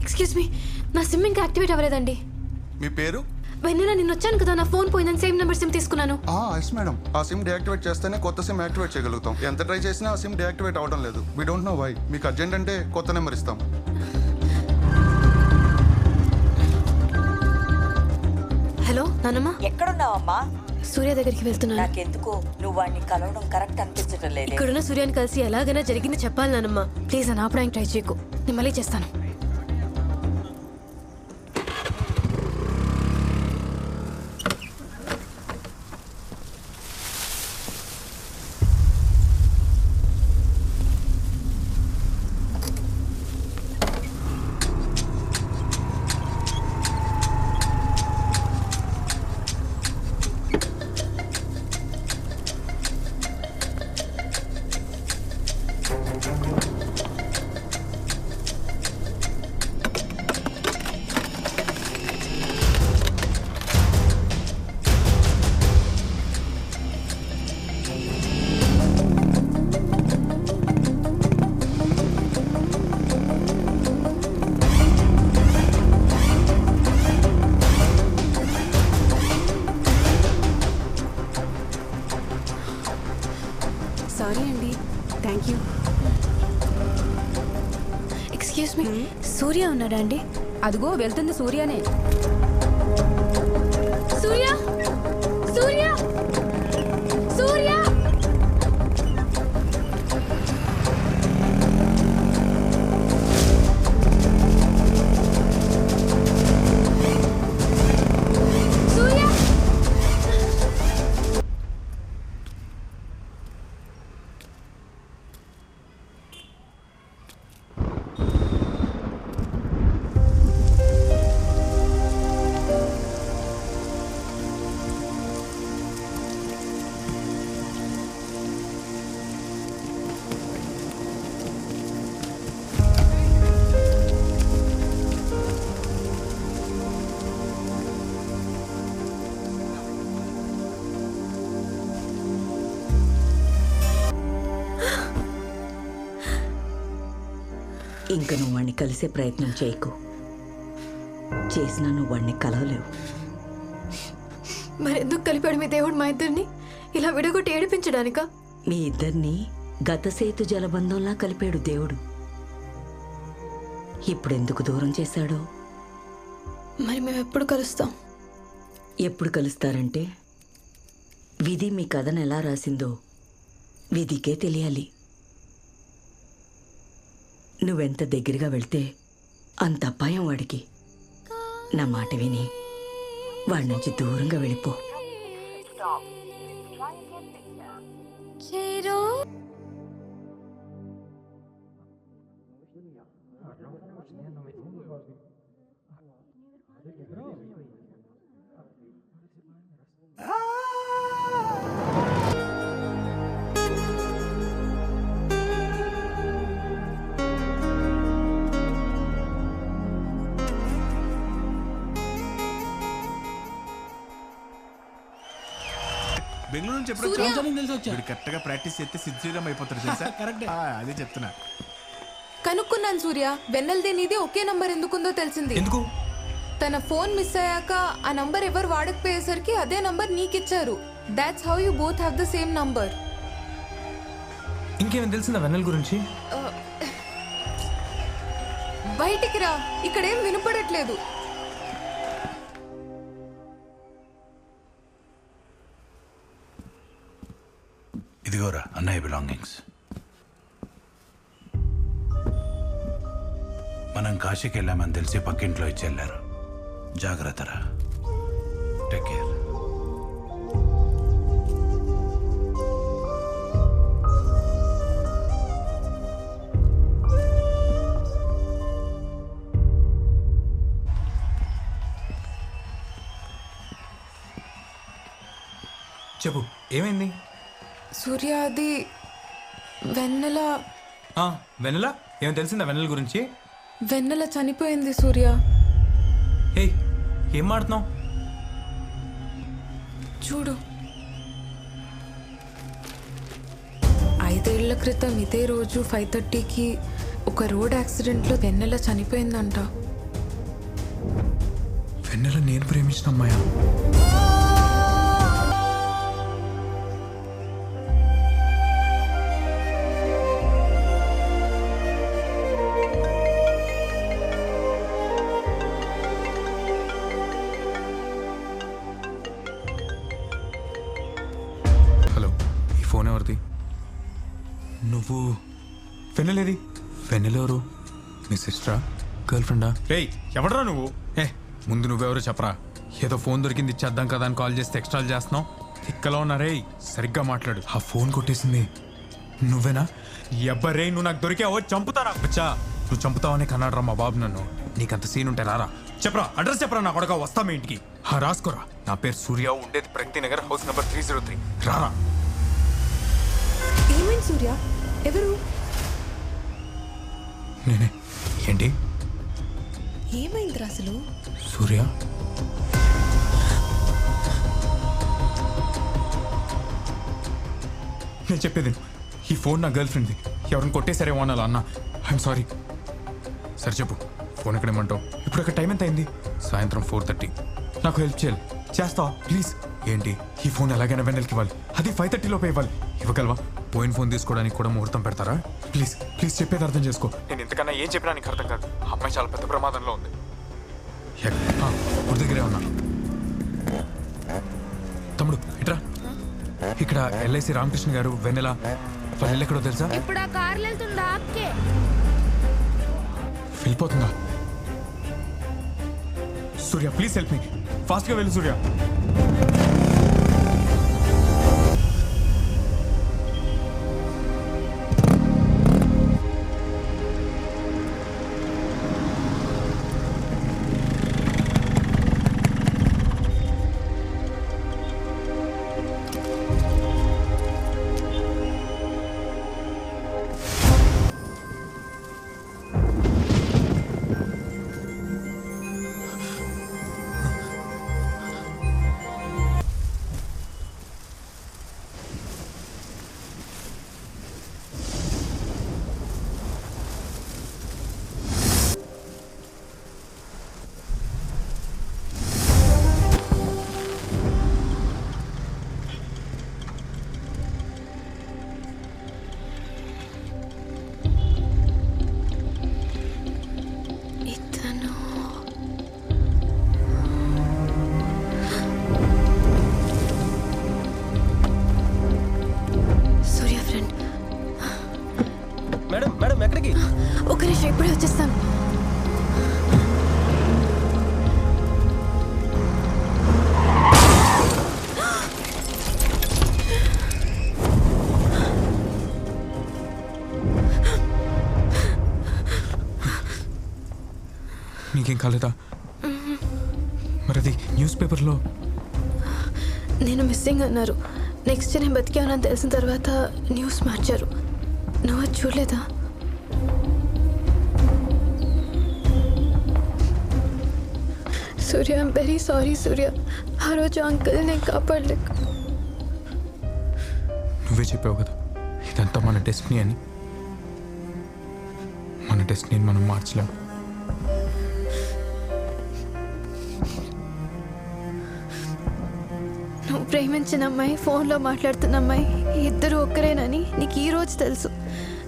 Excuse me నా SIM ఇంకా activate అవ్వలేదండి. మీ పేరు? వెన్నెల నేను వచ్చాను కదా నా ఫోన్ పోయిందని సేమ్ నెంబర్ సిమ్ తీసుకున్నాను. ఆ, ఎస్ మేడం ఆ సిమ్ డీయాక్టివేట్ చేస్తేనే కొత్త సిమ్ యాక్టివేట్ చేయగలుగుతాం. ఎంత ట్రై చేసినా ఆ సిమ్ డీయాక్టివేట్ అవ్వడం లేదు. వీ డోంట్ నో వై మీకు అర్జెంట్ అంటే కొత్త నెంబర్ ఇస్తాం. హలో నానమ్మ? ఎక్కడున్నావమ్మా? సూర్య దగ్గరికి వెళ్తున్నాను. నాకెందుకు? నువ్వు వాడిని కలవడం కరెక్ట్ అనిపించడం లేదు. ఇక్కడున్న సూర్యాని కలిసి ఎలాగైనా జరిగింది చెప్పాలి నానమ్మ. ప్లీజ్ అని ఆపడానికి ట్రై చేయకు. నేను మళ్ళీ చేస్తాను. Thank you. Excuse me Surya ఉన్నాడా అండి? అదిగో వెళ్తుంది సూర్యనే. ఇంక నువ్వు వాడిని కలిసే ప్రయత్నం చేయకు. చేసినా నువ్వు వాడిని కలవలేవు. మరెందుకు కలిపాడు మీ దేవుడు మా ఇద్దరిని? ఇలా విడగొట్టి ఏడిపించడానికా? మీ ఇద్దరిని గతసేతు జలబంధంలా కలిపాడు దేవుడు. ఇప్పుడెందుకు దూరం చేశాడో? మరి మేము ఎప్పుడు కలుస్తాం? ఎప్పుడు కలుస్తారంటే విధి మీ కథను ఎలా రాసిందో విధికే తెలియాలి. నువ్వెంత దగ్గరగా వెళ్తే అంత అపాయం వాడికి. నా మాట విని వాడి నుంచి దూరంగా వెళ్ళిపో. బెంగళూరు నుంచి ఎప్పుడు వచ్చావు వీడు కరెక్ట్గా ప్రాక్టీస్ చేస్తే అయిపోతారు తెలుసా? కరెక్ట్. అదే చెప్తున్నా. కనుక్కున్నాను సూర్య వెన్నెల్ది నీది ఒకే నంబర్ ఎందుకుందో తెలిసింది. ఎందుకు? తన ఫోన్ మిస్ అయ్యాక ఆ నంబర్ ఎవరు వాడకపోయేసరికి అదే number నీకిచ్చారు. That's how you both have the same number ఇంకేమైనా తెలిసిందా వెన్నెల గురించి? బయటికి రా ఇక్కడేం వినపడట్లేదు. ఇదిగోరా అన్నయ్య బిలాంగింగ్స్ మనం కాశీకి వెళ్ళామని తెలిసి పక్కింట్లో ఇచ్చి వెళ్ళారు జాగ్రత్తరా టేక్ కేర్ చెప్పు ఏమైంది? సూర్య అది వెన్నెల. ఆ, వెన్నెల? ఏమైనా తెలిసిందా వెన్నెల గురించి? వెన్నెల చనిపోయింది సూర్య. హే ఏం మాడుతున్నావు? చూడు. ఐదేళ్ళ క్రితం ఇదే రోజు ఫైవ్ థర్టీకి ఒక రోడ్ యాక్సిడెంట్లో వెన్నెల చనిపోయిందంట. వెన్నెల నేను ప్రేమించిన అమ్మాయా? ఫోన్ ఎవరిది నువ్వు వెన్నెలేది. వెన్నెలెవరు? మీ సిస్టరా? గర్ల్ ఫ్రెండా? రేయ్ ఎవడరా నువ్వు? ఏ ముందు నువ్వెవరో చెప్పరా. ఏదో ఫోన్ దొరికింది ఇచ్చేద్దాం కదా అని కాల్ చేస్తే ఎక్స్ట్రాలు చేస్తున్నావు. ఇక్కలో ఉన్నా రేయ్ సరిగ్గా మాట్లాడు. ఆ ఫోన్ కొట్టేసింది. నువ్వేనా? ఎవ్వరే నువ్వు నాకు దొరికావో చంపుతారా? బచ్చా నువ్వు చంపుతావని కన్నాడరా మా బాబు నన్ను. నీకంత సీన్ ఉంటే రారా. చెప్పరా అడ్రస్ చెప్పరా నా కొడక వస్తా మీ ఇంటికి. హా రాసుకోరా. నా పేరు సూర్య ఉండేది Pragathi Nagar house number three zero three. రారా. సూర్య ఎవరు? నేనే. ఏంటి? ఏమైందిరా అసలు? సూర్య? నేను చెప్పేది. ఈ ఫోన్ నా గర్ల్ ఫ్రెండ్ది. ఎవరిని కొట్టేసరేమో అనాలి అన్న. ఐఎమ్ సారీ సరే చెప్పు. ఫోన్ ఎక్కడ ఇమ్మంటావు? ఇప్పుడు అక్కడ టైం ఎంత అయింది? సాయంత్రం ఫోర్ థర్టీ నాకు హెల్ప్ చేయాలి. చేస్తావా? ప్లీజ్. ఏంటి? ఈ ఫోన్ ఎలాగైనా వెన్నెలకి ఇవ్వాలి. అది ఫైవ్ థర్టీలోపే ఇవ్వాలి. ఇవ్వగలవా? పోయిన ఫోన్ తీసుకోవడానికి కూడా ముహూర్తం పెడతారా? ప్లీజ్ ప్లీజ్ చెప్పేది అర్థం చేసుకో. నేను ఇంతకన్నా ఏం చెప్పినా నీకు అర్థం కాదు. ఆ అమ్మాయి చాలా పెద్ద ప్రమాదంలో ఉంది. గుడి దగ్గరే ఉన్నా. తమ్ముడు ఇట్రా. ఇక్కడ ఎల్ఐసి రామకృష్ణ గారు వెన్నెల వాళ్ళ ఎక్కడో తెలుసా? ఇప్పుడు ఆ కార్లు వెళ్తుందా అక్కే వెళ్ళిపోతుందా? Surya please help me. ఫాస్ట్గా వెళ్ళు సూర్య. కాలేదా? మరి అది న్యూస్ పేపర్లో? నేను మిస్సింగ్ అన్నారు. నెక్స్ట్ నేను బతికానని తెలిసిన తర్వాత న్యూస్ మార్చారు. నువ్వు అది చూడలేదా? Surya I'm very sorry Surya. ఆ రోజు అంకుల్ నేను కాపాడలేక. నువ్వే చెప్పావు కదా ఇదంతా మన డెస్టినీ అని. మన డెస్టినీని మనం మార్చలేం నువ్వు ప్రేమించిన అమ్మాయి ఫోన్లో మాట్లాడుతున్న అమ్మాయి ఇద్దరు ఒక్కరేనని నీకు ఈ రోజు తెలుసు.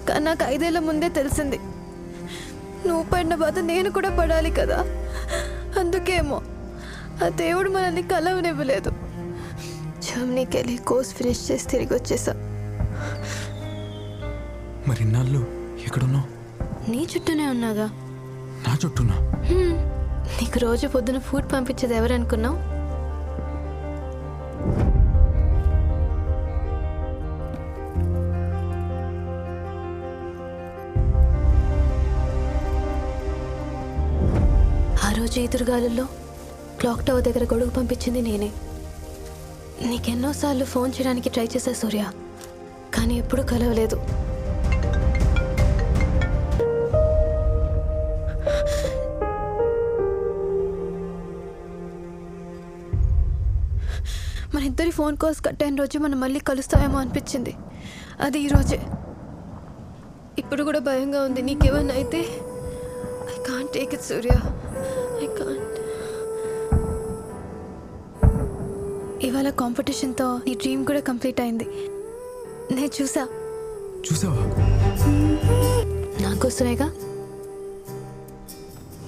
కానీ నాకు ఐదేళ్ళ ముందే తెలిసింది. నువ్వు పడిన బాధ నేను కూడా పడాలి కదా. అందుకేమో ఆ దేవుడు మనల్ని కలవనివ్వలేదు. జర్మనీకి వెళ్ళి కోర్స్ ఫినిష్ చేసి తిరిగి వచ్చేసా. మరి ఇన్నాళ్ళు ఎక్కడున్నావు? నీ చుట్టూనే ఉన్నాగా. నా చుట్టూనా? హ్మ్. నీకు రోజు పొద్దున ఫుడ్ పంపించేది ఎవరనుకున్నావు? రోజు ఈదురుగాలుల్లో క్లాక్ టవర్ దగ్గర గొడుగు పంపించింది నేనే. నీకెన్నోసార్లు ఫోన్ చేయడానికి ట్రై చేశా సూర్య కానీ ఎప్పుడూ కలవలేదు. మన ఇద్దరి ఫోన్ కాల్స్ కట్ అయిన రోజు మనం మళ్ళీ కలుస్తామేమో అనిపించింది. అది ఈరోజే ఇప్పుడు కూడా భయంగా ఉంది నీకేమన్నా అయితే I can't take it Surya. ఇవాళ కాంపిటీషన్తో నీ డ్రీమ్ కూడా కంప్లీట్ అయింది. నేను చూసా. చూసావా? నాకోసమేగా?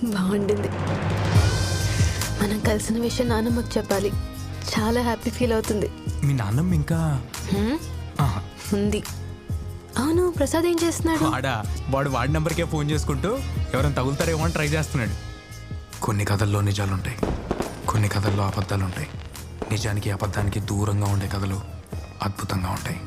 బాగుండింది. మనం కలిసిన విషయం నాన్నమ్మకు చెప్పాలి. చాలా హ్యాపీ ఫీల్ అవుతుంది. మీ నాన్నమ్మ ఇంకా. ఉంది. అవును ప్రసాద్ ఏం చేస్తున్నాడు? వాడా వాడు వాడి నెంబర్కే ఫోన్ చేసుకుంటూ ఎవరైనా తగులుతారేమో అని ట్రై చేస్తున్నాడు. కొన్ని కథల్లో నిజాలుంటాయి. కొన్ని కథల్లో అబద్ధాలుంటాయి. నిజానికి అబద్ధానికి దూరంగా ఉండే కథలు అద్భుతంగా ఉంటాయి.